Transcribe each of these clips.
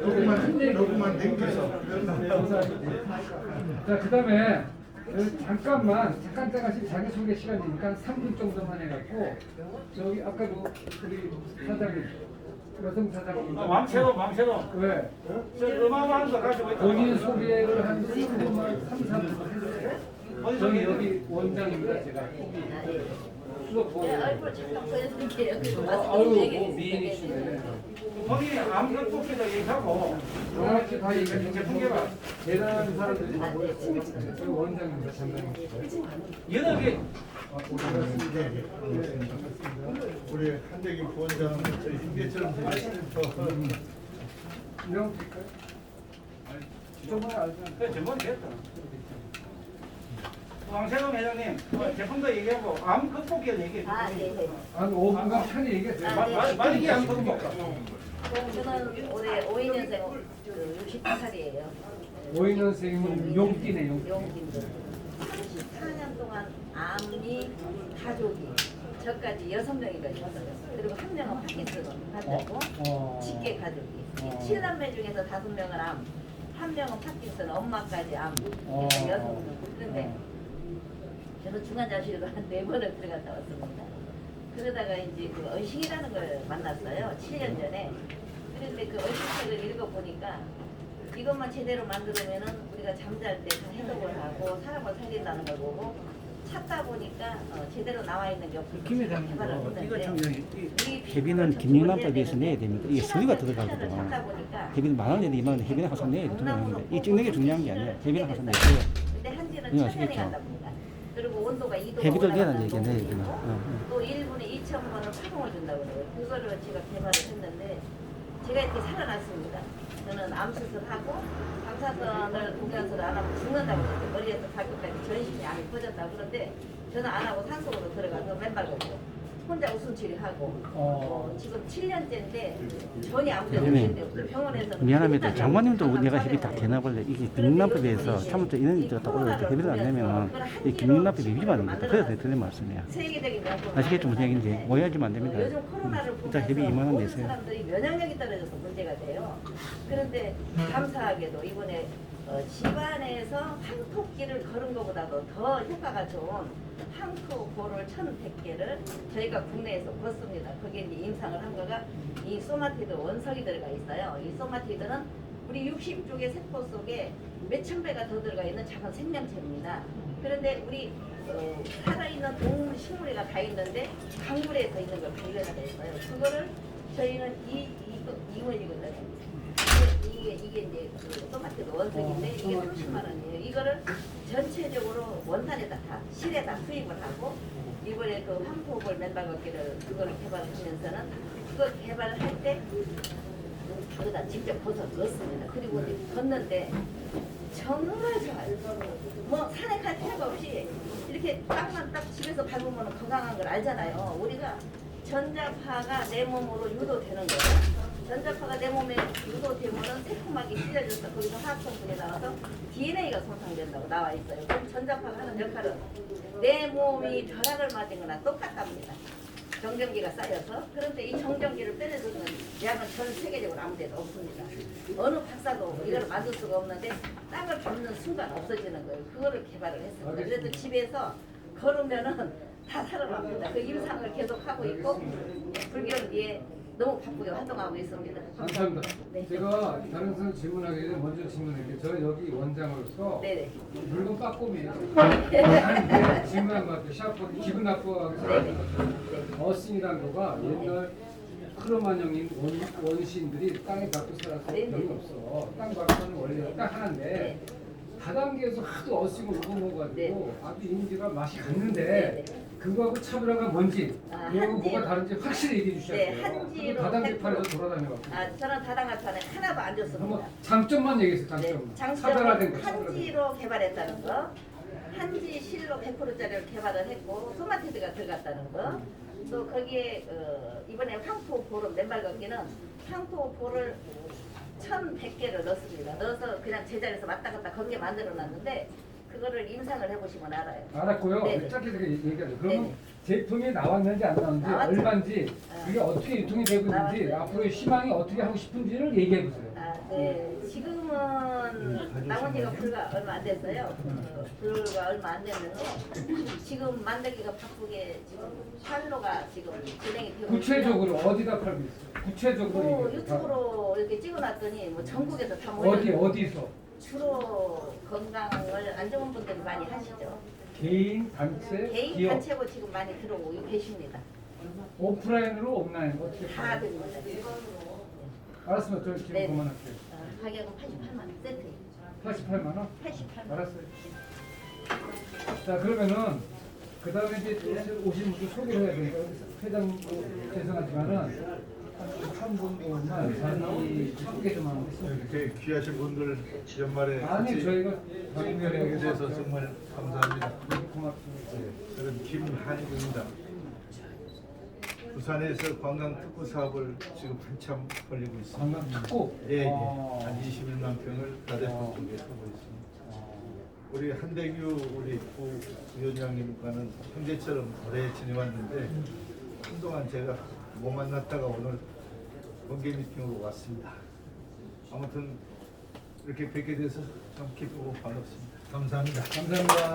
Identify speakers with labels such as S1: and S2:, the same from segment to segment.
S1: 녹음만 녹음만 댕겨서
S2: 자, 그 다음에 잠깐만, 잠깐 잠깐씩 자기소개 시간이니까 3분 정도만 해갖고, 저기 아까 그 우리 사장님, 여성 사장님.
S3: 아, 맘새도 맘새도
S2: 왜?
S3: 저 어마어마한 거 가지고 있다
S2: 본인 소개를 한 3분만, 3, 4분 해주세요. 저희 여기 원장입니다, 제가. 수업 보고.
S4: 네, 얼굴 잠깐 보여드릴게요. 그리고
S2: 어,
S4: 마스크
S2: 아유,
S4: 얘기해
S2: 뭐
S4: 주세요.
S2: 미인이시네.
S3: 본인이 암컷 뽑기도 얘기하고
S2: 정확히 다 얘기해 제품개발 대단한 사람들이 다 모였어요. 저희 원장입니다, 장관님.
S3: 여러 개
S1: 우리 한대기 부원장 저희 휴게처럼 센터
S2: 이런 거 드릴까요? 저번에 알잖아.
S3: 그 전문 됐다 왕세동 회장님 어, 제품도 얘기하고 암컷 뽑기를 얘기해
S4: 아, 네, 네.
S2: 한 5분간 편히 얘기하세요.
S4: 아, 네.
S3: 암컷 뽑기
S4: 네. 저는 올해 52년생 그 65살이에요.
S2: 오인원 선생님은 용띠네, 용띠.
S4: 용기인데 34년 동안 암이 가족이 저까지 여섯 명이 걸렸어요. 그리고 한 명은 파킨슨 가지고
S2: 어.
S4: 직계 가족이
S2: 어.
S4: 7남매 중에서 다섯 명은 암, 한 명은 파킨슨 엄마까지 암
S2: 어.
S4: 여섯 명. 그런데 저는 중환자실로 한네 번을 들어갔다 왔습니다. 그러다가 이제 그 의식이라는 걸 만났어요. 7년 전에. 그런데 그 의식책을 읽어보니까 이것만 제대로 만들면은 우리가 잠잘 때 다 해독을 하고 사람을 살린다는 걸 보고 찾다 보니까 어, 제대로 나와 있는 게 없어서
S2: 김
S4: 제가
S2: 회장님,
S4: 개발을
S2: 어,
S4: 했는데
S5: 이거 참 여기
S4: 이
S5: 해비는
S4: 피부를
S5: 김영란법에서 내야 됩니다. 이게 수리가 들어가거든.
S4: 찾다 보니까
S5: 해비는 만원 내도 이만 원 해비는 항상 내야 되는데 이 찍는 게 중요한 게 아니라 해비는 항상 내세요.
S4: 근데 한지는
S5: 이거
S4: 천년이
S5: 아시겠죠?
S4: 간다 봅니다. 그리고 온도가 2도
S5: 해비도 내라는 얘기네, 여기는. 어, 어.
S4: 또 1분에 2천 번을 파동을 준다고 그래요. 그거를 제가 개발을 했는데 제가 이렇게 살아났습니다. 저는 암 수술하고 방사선을 공연수를 안 하고 죽는다고 그랬어요. 머리에서 발끝까지 전신이 암이 퍼졌다고 그런데 저는 안 하고 산속으로 들어가서 맨발 걷고 혼자 웃음 치료하고
S2: 어.
S4: 어, 지금 7년째인데 전혀 아무 데도 없어요. 병원에서는
S5: 미안합니다. 장관님도 내가 해비 다. 되나볼래. 이게 김영란법에서 참부터 이런 일들 딱 올라갈 때 해비를 안 내면 이 김영란법이 위반입니다. 그래서 내가 드린 말씀이야.
S4: 세계적인
S5: 아시겠죠 무슨 얘기인지 오해하지면 안 됩니다.
S4: 어, 요즘 코로나를
S5: 음,
S4: 보면서
S5: 일단 해비 2만 원
S4: 모든
S5: 내세요.
S4: 사람들이 면역력이 떨어져서 문제가 돼요. 그런데 감사하게도 이번에 어, 집안에서 황토끼를 걸은 것보다도 더 효과가 좋은 황토볼을 1,100개를 저희가 국내에서 벗습니다. 거기에 이제 임상을 한 거가 이 소마티드 원석이 들어가 있어요. 이 소마티드는 우리 60쪽의 세포 속에 몇천 배가 더 들어가 있는 작은 생명체입니다. 그런데 우리 어, 살아있는 동물, 식물에가 다 있는데 강물에서 있는 걸 발견을 했어요. 그거를 저희는 이, 이거, 이원이거든요. 이게, 이게, 이제 그 토마토 원석인데 이게 30만 원이에요. 이거를 전체적으로 원단에다 다, 실에다 수입을 하고 이번에 그 황토볼 맨발 걷기를 그거를 개발하면서는 그걸 개발을 할때 거기다 직접 벗어 넣었습니다. 그리고 이제 걷는데 정말 좋아요. 뭐 산에 갈 필요가 없이 이렇게 땅만 딱 집에서 밟으면 건강한 걸 알잖아요. 우리가 전자파가 내 몸으로 유도되는 거예요. 전자파가 내 몸에 유도되면은 새콤하게 찢어져서 거기서 화학성분이 나와서 DNA가 손상된다고 나와 있어요. 그럼 전자파가 하는 역할은 내 몸이 벼락을 맞은 거나 똑같답니다. 정전기가 쌓여서 그런데 이 정전기를 빼내주는 약은 전 세계적으로 아무 데도 없습니다. 어느 박사도 이걸 만들 수가 없는데 땅을 밟는 순간 없어지는 거예요. 그거를 개발을 했습니다. 그래서 집에서 걸으면은 다 살아납니다. 그 임상을 계속 하고 있고 불경기에 너무 바쁘게 활동하고 있습니다.
S2: 감사합니다.
S4: 네.
S2: 제가 다른 사람 질문하기 전에 먼저 질문할게요. 저 여기 원장으로서
S4: 네네.
S2: 물건 빠꼼이에요. 나한테 질문한 것 같아요. 샤프 기분 나쁘게. 어신이라는 거가 옛날 크로마뇽인 원, 원시인들이 땅에 밟고 살아서
S4: 네.
S2: 별로 없어. 땅 밟고는 원래 딱 하나인데
S4: 네.
S2: 다단계에서 하도 어싱을 우거먹어가지고
S4: 네.
S2: 아주 이미지가 맛이 갔는데
S4: 네, 네.
S2: 그거하고 차별한 건 뭔지
S4: 아,
S2: 그리고 뭐가 다른지 확실히 얘기해 주셔야
S4: 네,
S2: 돼요.
S4: 한지로
S2: 다단계
S4: 100%
S2: 판에서 돌아다녀갖고
S4: 아 저는 다당화판에 하나도 안
S2: 한번
S4: 줬습니다.
S2: 장점만.
S4: 네,
S2: 장점. 차별화된 거.
S4: 장점은
S2: 차별화된 거.
S4: 한지로 개발했다는 거, 한지 실로 100%짜리를 개발을 했고 소마티드가 들어갔다는 거, 또 거기에 어, 이번에 황토 볼은 맨발 걷기는 황토 볼을 1,100개를 넣습니다. 넣어서 그냥 제자리에서 왔다 갔다 걷게 만들어 놨는데 그 그거를 임상을 해보시면 알아요.
S2: 알았고요.
S4: 네네.
S2: 짧게 되게 얘기하죠. 그러면
S4: 네네.
S2: 제품이 나왔는지 안 나왔는지
S4: 나왔죠.
S2: 얼마인지 그게 어떻게 유통이 되고 있는지
S4: 나왔어요.
S2: 앞으로의 희망이 어떻게 하고 싶은지를 얘기해 보세요.
S4: 아, 네. 지금은 나온 지가 불과 얼마 안 됐어요. 어, 불과 얼마 안 됐는데 지금 만들기가 바쁘게 지금 판로가 지금 진행이 되고
S2: 구체적으로 어디다 팔고 있어요? 구체적으로
S4: 뭐
S2: 얘기해 보세요.
S4: 유튜브로 이렇게 찍어놨더니 뭐 전국에서 다
S2: 어디
S4: 모여
S2: 어디서
S4: 주로 건강을 안 좋은 분들이 많이 하시죠.
S2: 개인 단체
S4: 개인
S2: 기업
S4: 단체고 지금 많이 들어오고 계십니다.
S2: 오프라인으로 온라인 어떻게
S4: 다? 됩니다.
S2: 알았으면 저 지금
S4: 네.
S2: 그만할게요.
S4: 어, 가격은 88만 원 세트.
S2: 88만 원?
S4: 88만 원.
S2: 알았어요. 자 그러면은 그 다음에 이제 오신 분들 소개를 해야 되니까 회장 뭐 죄송하지만은
S1: 이렇게 귀하신 분들 연말에 같이
S2: 저희가
S1: 방문하게 돼서 정말 감사합니다.
S2: 고맙습니다.
S1: 저는 김한국입니다. 부산에서 관광 특구 사업을 지금 한참 벌리고 있습니다.
S2: 관광 특구.
S1: 예, 예.
S2: 어.
S1: 한 21만 평을 다대포
S2: 어.
S1: 쪽에 하고 있습니다. 우리 한대규 우리 부 위원장님과는 형제처럼 오래 지내왔는데 한동안 제가 못 만났다가 오늘 번개 미팅으로 왔습니다. 아무튼 이렇게 뵙게 돼서 참 기쁘고 반갑습니다. 감사합니다.
S2: 감사합니다.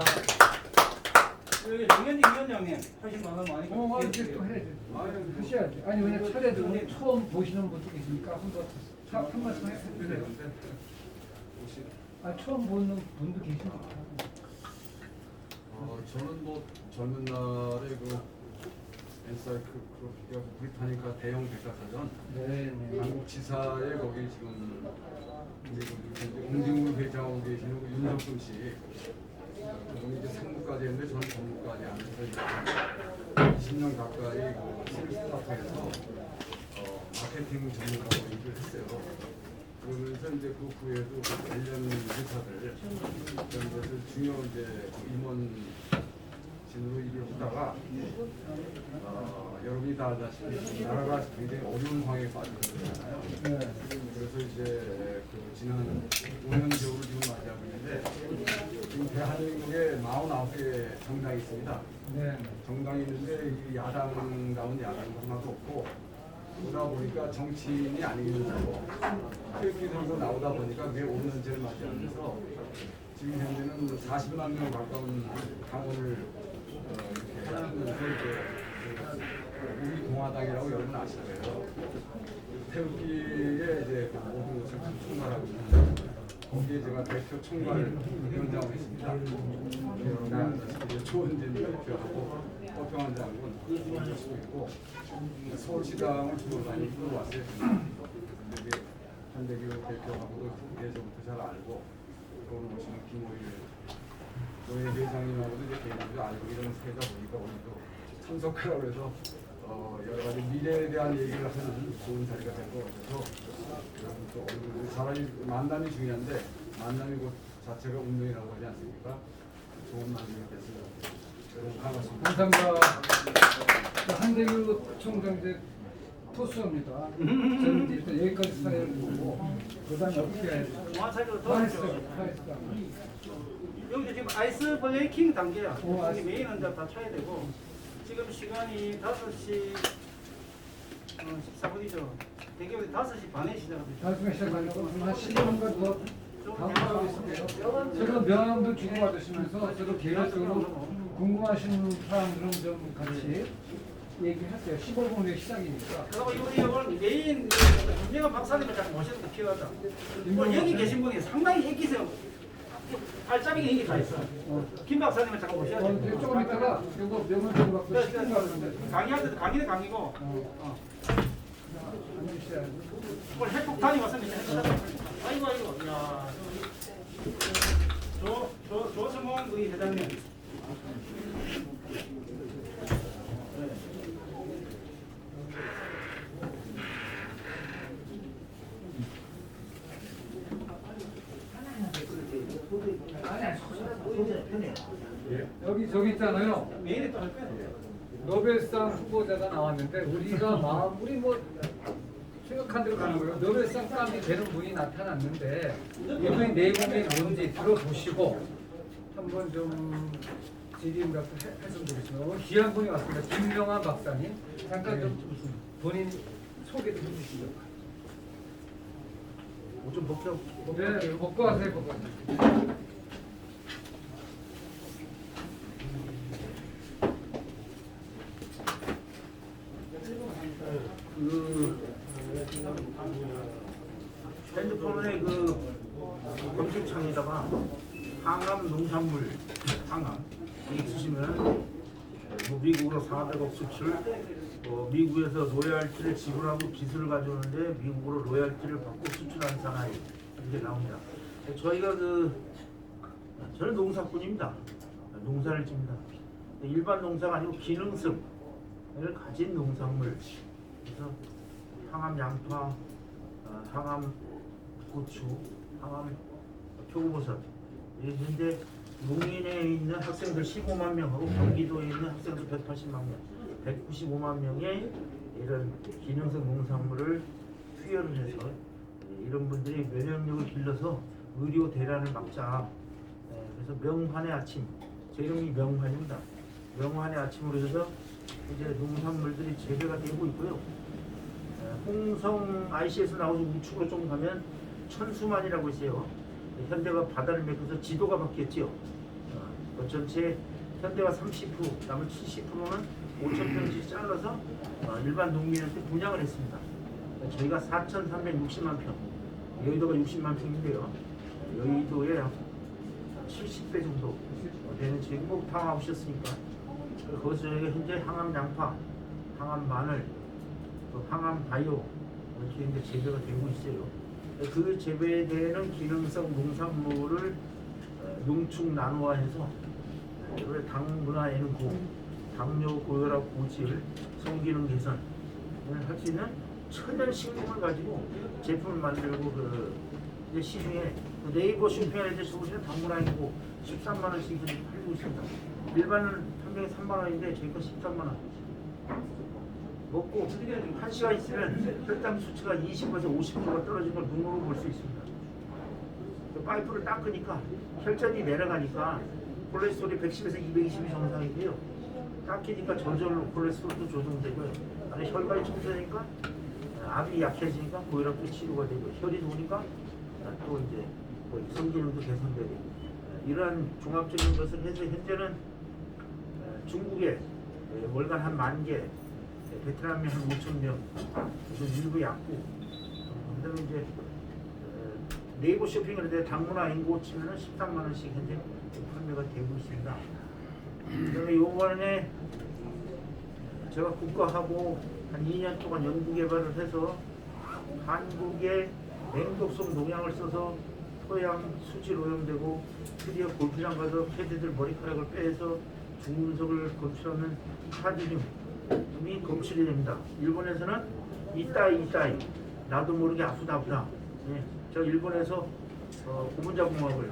S3: 여기 정현진 위원장님 80만 원 많이
S2: 어, 아, 이제 또 해야지. 아, 하셔야지. 아니 왜냐 차례도 오늘 처음 보시는 분도 계시니까 한번 한, 한 말씀 해주세요. 아 처음 보는 분도 계시니까.
S6: 어, 저는 뭐 젊은 날에 그 엔사이클로피디아 브리타니카 대형 백과사전
S2: 네, 네.
S6: 한국 지사에 거기 지금 옹진우 회장하고 계시는 그 윤정순 씨 그분이 이제 상무까지 했는데 저는 전무까지 하면서 이제 20년 가까이 그 스타트에서 어, 마케팅 전문가로 일을 했어요. 그러면서 이제 그 후에도 그 관련 회사들 그런 것을 중요 이제 그 임원 진으로 일을 하다가 어, 여러분이 다 아다시피 나라가 굉장히 어려운 상황에.
S2: 네.
S6: 그래서 이제 그 지난 5년 세월을 지금 맞이하고 있는데 지금 대한민국에 49개 정당이 있습니다.
S2: 네.
S6: 정당이 있는데 이 야당 가운데 야당도 하나도 없고 그러다 보니까 정치인이 아니기도 하고 태극기 들고 나오다 보니까 그게 5년째를 맞이하면서 지금 현재는 40만 명 가까운 당원을 어, 그 우리 공화당이라고 여러분 아실 거예요. 태극기에 이제 그 모든 것을 다 총괄하고 있는데 거기에 제가 대표 총괄 위원장을 했습니다. 그다음에 조원진 대표하고 허평환 장군 모시고 있고 서울시당을 주로 다니고 왔어요. 근데 이게 한대규 대표하고도 예전부터 잘 알고 오늘 오시는 김호일 노예 회장님하고도 이제 개인적으로 알고 이런 세다 보니까 오늘도 참석하라고 해서 어, 여러 가지 미래에 대한 얘기를 하는 좋은 자리가 된것 같아서 여러분 또 오늘 사람이 만남이 중요한데 만남이 곧 자체가 운명이라고 하지 않습니까? 좋은 만남이 됐으면 여러분 반갑습니다.
S2: 감사합니다. 자, 한대규 총장 이제 토스입니다. 저는 일단 여기까지 사회를 보고 그다음에 어떻게 해야 돼?
S3: 정확하게
S2: 다 했어,
S3: 도와주세요.
S2: 다 했어.
S3: 여기 지금 아이스 브레이킹 단계야.
S2: 오,
S3: 여기. 메인은 이제 다 쳐야 되고 지금 시간이 5시 어, 14분이죠. 대개로 5시 반에 시작합니다.
S2: 나중에 시작하려고 한 10년간 더 강화하고 있을게요. 서로 명함도 주고받으시면서 서로 개별적으로 궁금하신 사람들은 좀 같이 얘기하세요. 15분 후에 시작이니까.
S3: 그리고 우리 오늘 메인 김영환 박사님을 게 필요하다. 오늘 여기 계신 분이 상당히 애기세요. 발자국이 여기 다 있어. 김 박사님을 잠깐 모셔야
S2: 어, 이제
S3: 돼.
S2: 조금 있다가 이거 명함 주고받고 시간 가는데
S3: 강의할 때도 강의는 강의고 어.
S2: 앉으셔야지.
S3: 오늘 핵폭탄이 왔으니까 핵폭탄. 아이고 아이고 야. 조, 조, 조승원 우리 회장님.
S2: 여기 저기 있잖아요.
S3: 메인에 또할 거야.
S2: 노벨상 후보자가 나왔는데 우리가 마음 우리 뭐 생각한 대로 가는 거예요. 노벨상 감이 되는 분이 나타났는데 이분의 내공이 뭔지 들어보시고 한번 좀 질의응 답을 해- 했으면 좋겠습니다. 오늘 귀한 분이 왔습니다. 김명환 박사님. 잠깐 좀 본인 소개 좀 해주시죠.
S1: 뭐좀 벗겨.
S2: 네, 먹고 하세요, 먹고 하세요.
S7: 그 핸드폰에 그 검색창에다가 항암 농산물 항암 이렇게 치시면 뭐 미국으로 400억 수출 뭐 미국에서 로열티를 지불하고 기술을 가져오는데 미국으로 로열티를 받고 수출하는 사나이 이렇게 나옵니다. 저희가 그 저는 농사꾼입니다. 농사를 짓니다. 일반 농사가 아니고 기능성을 가진 농산물 그래서 항암 양파, 어, 항암 고추, 항암 표고버섯 이게 현재 농인에 있는 학생들 15만 명하고 경기도에 있는 학생들 180만 명, 195만 명의 이런 기능성 농산물을 투여를 해서 이런 분들이 면역력을 길러서 의료 대란을 막자. 예, 그래서 명환의 아침, 제 이름이 명환입니다. 명환의 아침으로 해서 이제 농산물들이 재배가 되고 있고요. 에, 홍성 IC에서 나오는 우측으로 좀 가면 천수만이라고 있어요. 현대가 바다를 메꿔서 지도가 바뀌었죠. 어, 그 전체 현대가 30%, 남은 70%는 5천 평씩 잘라서 어, 일반 농민한테 분양을 했습니다. 저희가 4,360만 평, 여의도가 60만 평인데요. 여의도에 한 70배 정도 되는 지금 뭐 방황하셨으니까 거기서 저희가 현재 항암 양파, 항암 마늘, 또 항암 바이오 이렇게 이제 재배가 되고 있어요. 그 재배되는 기능성 농산물을 어, 농축 나누화해서 이걸 당 문화에는 고, 당뇨 고혈압 고지를 성기능 개선을 할 수 있는 천연 식품을 가지고 제품을 만들고 그 이제 시중에 그 네이버 쇼핑에 이제 보시면 당문화이고 13만 원씩 팔고 있습니다. 일반은 판매가 3만 원인데 저희 거 13만 원. 먹고 한 시간 있으면 혈당 수치가 20에서 50%가 떨어진 걸 눈으로 볼 수 있습니다. 그 파이프를 닦으니까 혈전이 내려가니까 콜레스테롤이 110에서 220이 정상이고요. 닦이니까 저절로 콜레스테롤도 조정되고요. 안에 혈관이 청소되니까 압이 약해지니까 고혈압도 치료가 되고 혈이 좋으니까 또 이제 뭐 성기능도 개선되고 이러한 종합적인 것을 해서 현재는 어, 중국에 에, 월간 한 만 개, 에, 베트남에 한 5천 명, 그래서 일부 약국, 어, 그다음에 이제 어, 네이버 쇼핑을 해 당문화 인고 치면은 13만 원씩 현재 판매가 되고 있습니다. 그다음에 요번에 제가 국가하고 한 2년 동안 연구 개발을 해서 한국의 맹독성 농약을 써서 토양 수질 오염되고 드디어 골프장 가서 캐디들 머리카락을 빼서 중금속을 검출하는 카디듐 이 검출이 됩니다. 일본에서는 이따이 이따이 나도 모르게 아프다 아프다. 예, 저 일본에서 어, 고분자 공학을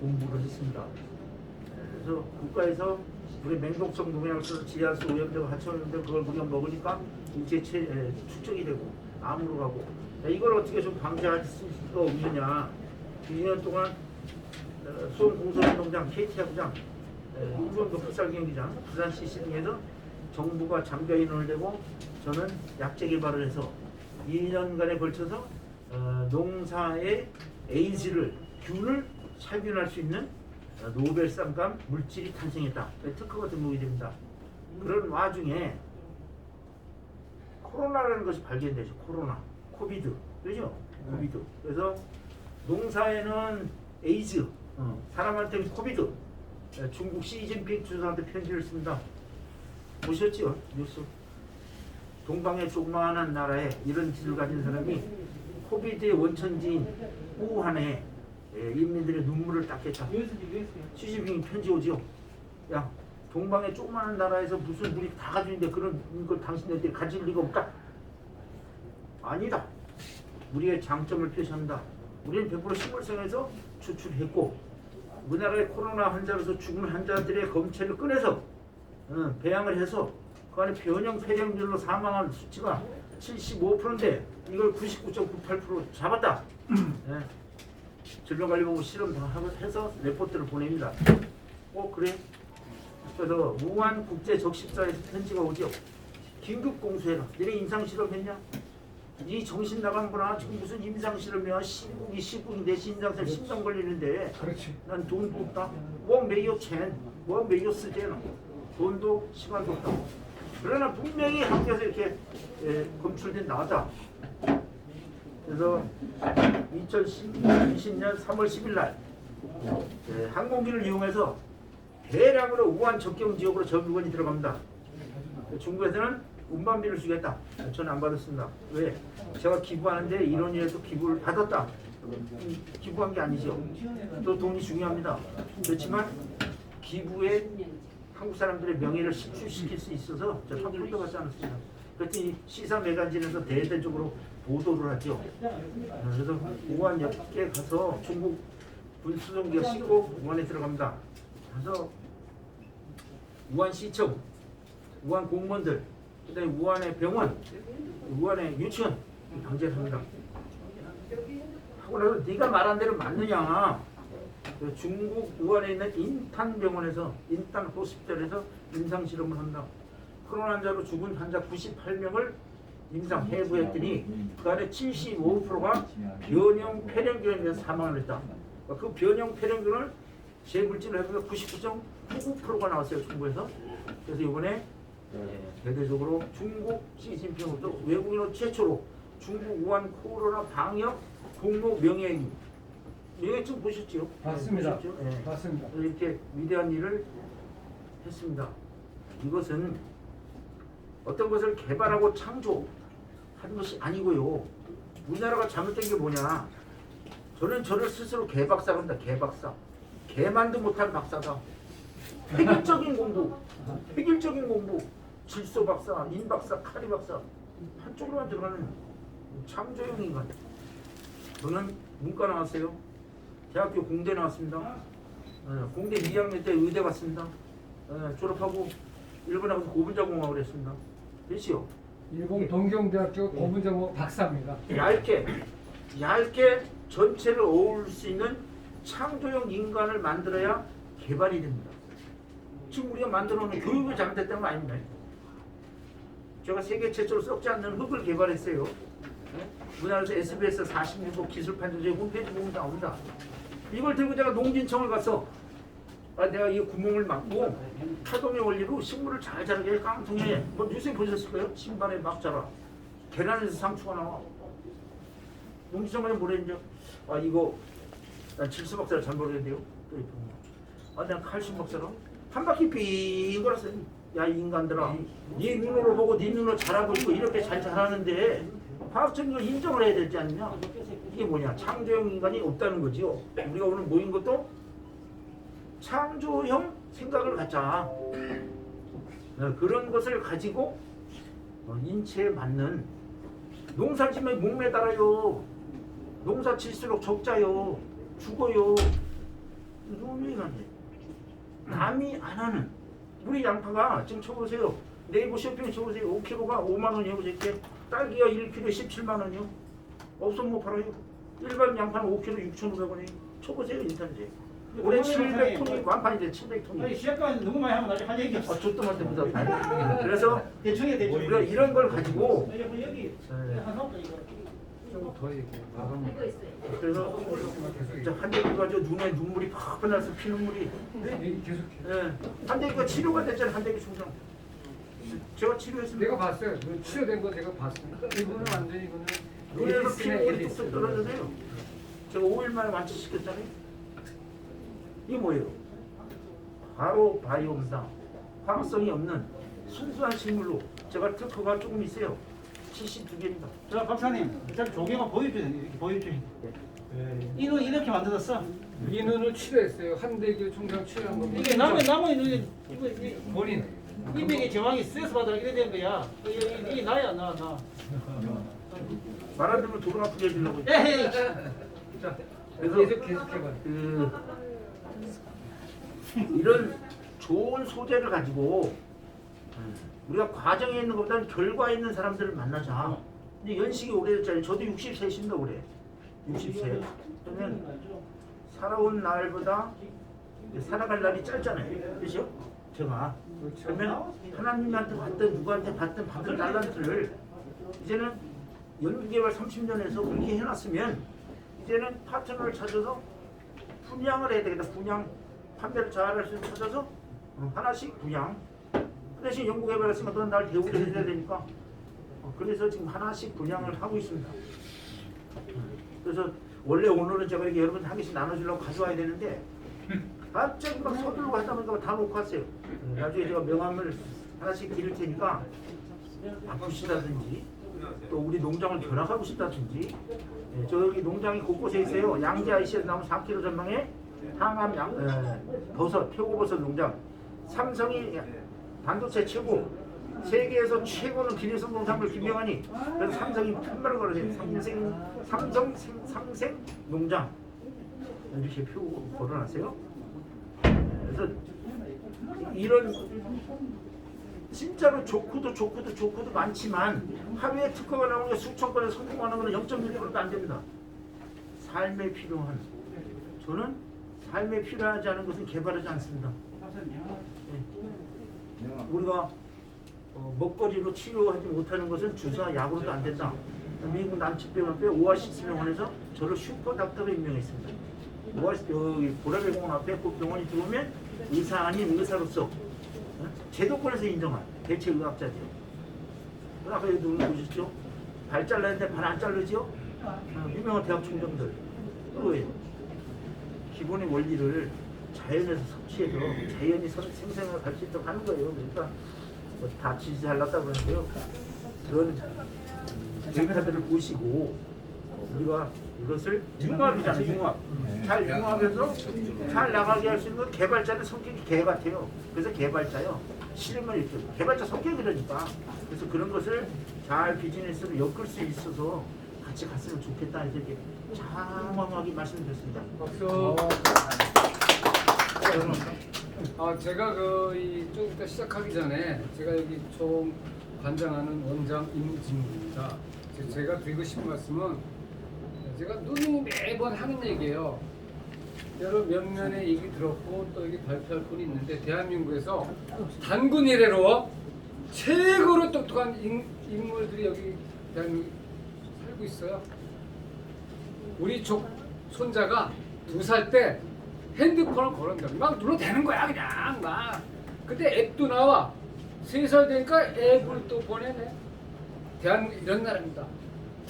S7: 공부를 했습니다. 예, 그래서 국가에서 우리 맹독성 농약을 지하수 오염되고 하천 오염되고 그걸 우리가 먹으니까 인체 체, 에, 축적이 되고 암으로 가고 야, 이걸 어떻게 좀 방지할 수가 없느냐 2년 동안 어, 수원 공설운동장 KT야구장 우병도 풋살 경기장 부산 CC 등에서 정부가 장벽인원을 대고 저는 약제 개발을 해서 2년간에 걸쳐서 어, 농사의 에이즈를 균을 살균할 수 있는 어, 노벨상감 물질이 탄생했다. 특허가 등록이 됩니다. 그런 와중에 코로나라는 것이 발견되죠. 코로나, 코비드, 그죠? 코비드. 그래서 농사에는 에이즈, 어, 사람한테는 코비드. 에, 중국 시진핑 주석한테 편지를 씁니다. 보셨죠? 뉴스. 동방의 조그마한 나라에 이런 짓을 가진 사람이 코비드의 원천지인 우한에 에, 인민들의 눈물을 닦겠다. 시진핑이 편지 오지요. 야, 동방의 조그마한 나라에서 무슨 우리 다 가지는데 그런 걸 당신네들이 가질 리가 없다. 아니다. 우리의 장점을 표시한다. 우리는 100% 식물성에서 추출했고 우리나라의 코로나 환자로서 죽은 환자들의 검체를 꺼내서 어, 배양을 해서 그 안에 변형 폐렴들로 사망한 수치가 75%인데 이걸 99.98% 잡았다. 예. 질병관리본부 실험 다 하고 해서 레포트를 보냅니다. 어 그래? 그래서 무한 국제 적십사에서 편지가 오죠. 긴급 공수해라. 너네 임상 실험했냐? 이 정신 나간 거나 지금 무슨 임상 실험이야? 시국이 시국인데 신장살 심장 걸리는데
S2: 그렇지.
S7: 난 돈도 없다. 뭐 메이어 첸, 뭐 메이어 스제나 돈도 시간도 없다. 그러나 분명히 학교에서 이렇게 예, 검출된 나왔다. 그래서 2020년 3월 10일 날 예, 항공기를 이용해서 대량으로 우한 접경 지역으로 저 물건이 들어갑니다. 중국에서는 운반비를 주겠다. 저는 안 받았습니다. 왜? 제가 기부하는데 이런 일에도 기부를 받았다. 음, 기부한 게 아니죠. 또 돈이 중요합니다. 그렇지만 기부에 한국 사람들의 명예를 실추시킬 수 있어서 저 한국도 가지 않았습니다. 그랬더니 시사 매거진에서 대대적으로 보도를 하죠. 어, 그래서 우한 역에 가서 중국 군수정기가 싣고 우한에 들어갑니다. 그래서 우한 시청, 우한 공무원들, 그다음에 우한의 병원, 우한의 유치원 강제를 합니다. 하고 나서 네가 말한 대로 맞느냐? 그 중국 우한에 있는 인탄 병원에서 인탄 호스피탈에서 임상 실험을 한다. 코로나 환자로 죽은 환자 98명을 임상 해부했더니 그 안에 75%가 변형 폐렴균에 사망을 했다. 그 변형 폐렴균을 재물질을 해서 99.99%가 나왔어요 중국에서. 그래서 이번에 예, 대대적으로 중국 시진핑으로부터 외국인으로 최초로 중국 우한 코로나 방역 공모 명예인 명 예증 보셨죠?
S2: 봤습니다.
S7: 보셨죠? 예.
S2: 봤습니다.
S7: 이렇게 위대한 일을 했습니다. 이것은 어떤 것을 개발하고 창조하는 것이 아니고요. 우리나라가 잘못된 게 뭐냐? 저는 저를 스스로 개박사라 한다. 개박사. 개만도 못한 박사다. 획일적인 공부, 획일적인 공부, 질소 박사, 인 박사, 카리 박사 한쪽으로만 들어가는 창조형 인간. 저는 문과 나왔어요. 대학교 공대 나왔습니다. 어, 공대 2학년 때 의대 갔습니다. 어, 졸업하고 일본에 가서 고분자공학을 했습니다. 됐지요?
S2: 일본 동경대학교 고분정호 박사입니다.
S7: 얇게 얇게 전체를 어울릴 수 있는 창조형 인간을 만들어야 개발이 됩니다. 지금 우리가 만들어 놓은 교육을 잘못했다는 거 아닙니다. 제가 세계 최초로 썩지 않는 흙을 개발했어요. 네? 우리나라에서 SBS 46호 기술판정제 홈페이지 보면 나옵니다. 이걸 들고 제가 농진청을 가서 아, 내가 이 구멍을 막고 파동의 원리로 식물을 잘 자라게 해 깡통에 뭐 뉴스에 보셨을 거예요? 신발에 막 자라. 계란에서 상추가 나와. 뭐라 했냐? 아 이거 난 질소 박사를 잘 모르겠는데요. 또. 아 내가 칼슘 박사라 한 바퀴 빙 돌았어요. 야이 인간들아. 네. 눈으로 보고 네 눈으로 자라고 있고 이렇게 잘 자라는데 과학적인 걸 인정을 해야 되지 않느냐 이게 뭐냐. 창조형 인간이 없다는 거지요. 우리가 오늘 모인 것도 창조형 생각을 갖자. 어, 그런 것을 가지고 어, 인체에 맞는 농사 지면 목매달아요. 농사 칠수록 적자요. 죽어요. 유행한데 남이 안 하는. 우리 양파가 지금 쳐보세요. 네이버 쇼핑 쳐보세요. 5kg가 5만 원이요. 이렇게 딸기가 1kg 17만 원이요 없으면 못 팔아요 일반 양파는 5kg 6,500원이에요 쳐보세요 인터넷에 올해 700톤이 완판이 돼 700톤이
S3: 아니 시작까지 너무 많이 하면 나중에 할 얘기
S7: 아,
S3: 없어.
S7: 족도만 됩니다. 그래서
S3: 대충 해 대충.
S7: 우리가 이런 걸 가지고
S3: 여기 여기
S7: 네.
S3: 하나부터 이거.
S2: 좀더 얘기해. 마감.
S4: 이거 있어요.
S7: 그래서 한대기 가지고 눈에 눈물이 팍 나서 피눈물이
S2: 얘기 계속해.
S7: 예. 한대기가 치료가 됐잖아요. 한대기 충성. 제가 치료했습니다.
S2: 내가 봤어요. 그 치료된 거 내가 봤습니다. 이거는 완전히 이거는
S7: 눈에서
S2: 에디슨의
S7: 피눈물이
S2: 에디슨.
S7: 뚝뚝 떨어져서요. 제가 5일 만에 완치시켰잖아요. 이게 뭐예요? 바로 바이오입니다. 화학성이 없는 순수한 식물로 제가 특허가 조금 있어요. 72개입니다.
S3: 자 박사님, 일단 조개가 보여줘야 돼. 이렇게 보여줘야 돼. 이거 이렇게 만들었어.
S2: 이 눈을 치료했어요. 한대교 총장 치료한 겁니다.
S3: 이게 남의 남의 눈이 이거 이
S2: 본인.
S3: 인맥의 제왕이 스트레스 받으라 이래 되는 거야. 이게, 이게 나야 나 나.
S7: 말안 들으면 도로 아프게 해주려고.
S3: 에헤이.
S7: 자, 그래서
S2: 계속 계속해봐.
S7: 그 이런 좋은 소재를 가지고 우리가 과정에 있는 것보다는 결과에 있는 사람들을 만나자. 근데 연식이 오래됐잖아요. 저도 63입니다 올해. 60세 그러면 살아온 날보다 살아갈 날이 짧잖아요. 그렇죠? 제가 그러면 하나님한테 받든 누구한테 받든 받을 달란트를 이제는 12개월 30년에서 그렇게 해놨으면 이제는 파트너를 찾아서 분양을 해야 되겠다. 분양 판매를 잘할 수 있는 찾아서 어, 하나씩 분양. 그 대신 연구 개발했으면 너는 날 대우를 해줘야 되니까. 어, 그래서 지금 하나씩 분양을 하고 있습니다. 그래서 원래 오늘은 제가 이렇게 여러분 한 개씩 나눠주려고 가져와야 되는데 갑자기 막 서둘러 하다 보니까 다 놓고 왔어요. 나중에 제가 명함을 하나씩 드릴 테니까 바꾸시다든지 또 우리 농장을 견학하고 싶다든지 예, 저기 농장이 곳곳에 있어요. 양재 IC에서 나온 4km 전방에 항암 양, 에, 버섯, 표고버섯 농장 삼성이 반도체 최고 세계에서 최고는 기내성 농산물 김명환이 그래서 삼성이 편말을 걸어요. 삼성 생, 상생 농장 이렇게 표 걸어놨어요. 그래서 이런 진짜로 좋고도 좋고도 좋고도 많지만 하루에 특허가 나오는 게 수천 건에 성공하는 거는 0.1%도 안 됩니다. 삶에 필요한 저는 삶에 필요하지 않은 것은 개발하지 않습니다. 네. 우리가 어, 먹거리로 치료하지 못하는 것은 주사 약으로도 안 된다. 미국 남측병원에 오아시스 병원에서 저를 슈퍼 닥터로 임명했습니다. 오아시스 여기 보라배 공원 앞에 그 병원이 들어오면 의사 아닌 의사로서 어? 제도권에서 인정한 대체 의학자죠. 아까 여기 누구 보셨죠? 발 잘랐는데 발안 자르죠? 어, 유명한 대학 총장들. 그거예요. 기본의 원리를 자연에서 섭취해서 자연이 선- 생생을 갈 수 있도록 하는 거예요. 그러니까 뭐다 지지 잘났다 그러는데요. 그런 데이터들을 보시고 우리가 이것을 융합이잖아요. 융합. 잘 융합해서 잘 나가게 할 수 있는 건 개발자는 성격이 개 같아요. 그래서 개발자요. 실험을 이렇게 개발자 성격이 그러니까 그래서 그런 것을 잘 비즈니스로 엮을 수 있어서 같이 갔으면 좋겠다 이렇게 장황하게 말씀드렸습니다.
S2: 박수. 아 제가 그이좀 이따 시작하기 전에 제가 여기 총 관장하는 원장 임진입니다. 제- 제가 드리고 싶은 말씀은 제가 누누이 매번 하는 얘기예요. 여러 몇면의 얘기 들었고 또 여기 발표할 분이 있는데 대한민국에서 단군 이래로 최고로 똑똑한 인, 인물들이 여기 대한민국에 살고 있어요. 우리 족 손자가 두 살 때 핸드폰을 걸었는데 막 눌러 대는 거야 그냥 막 그때 앱도 나와 세 살 되니까 앱을 또 보내네 대한민국 이런 나라입니다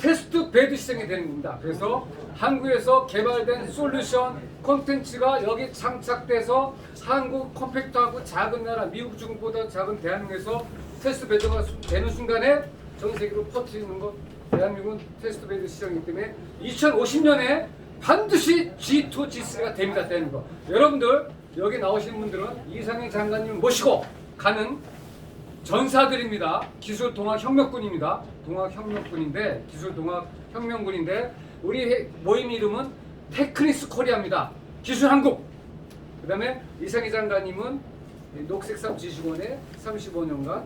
S2: 테스트 베드 시장이 되는 겁니다. 그래서 한국에서 개발된 솔루션 콘텐츠가 여기 장착돼서 한국 컴팩트하고 작은 나라 미국 중국보다 작은 대한민국에서 테스트 베드가 수- 되는 순간에 전 세계로 퍼뜨리는 것 대한민국은 테스트 베드 시장이기 때문에 2050년에 반드시 G2, G3가 됩니다 되는 거 여러분들 여기 나오신 분들은 이상희 장관님 모시고 가는 전사들입니다. 기술 동학 혁명군입니다. 동학 혁명군인데 기술 동학 혁명군인데 우리 해- 모임 이름은 테크니스 코리아입니다. 기술 한국. 그다음에 이상희 장관님은 녹색삼 지식원에 35년간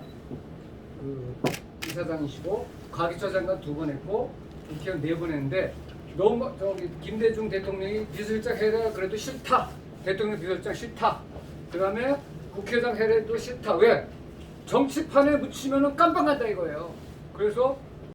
S2: 그 이사장이시고 과기처 장관 두 번 했고 국회의원 네 번 했는데 너무 저기 김대중 대통령이 비서실장 해라 그래도 싫다. 대통령 비서실장 싫다. 그다음에 국회의장 해라도 싫다. 왜? 정치판에 묻히면은 깜빡 간다 이거예요. 그래서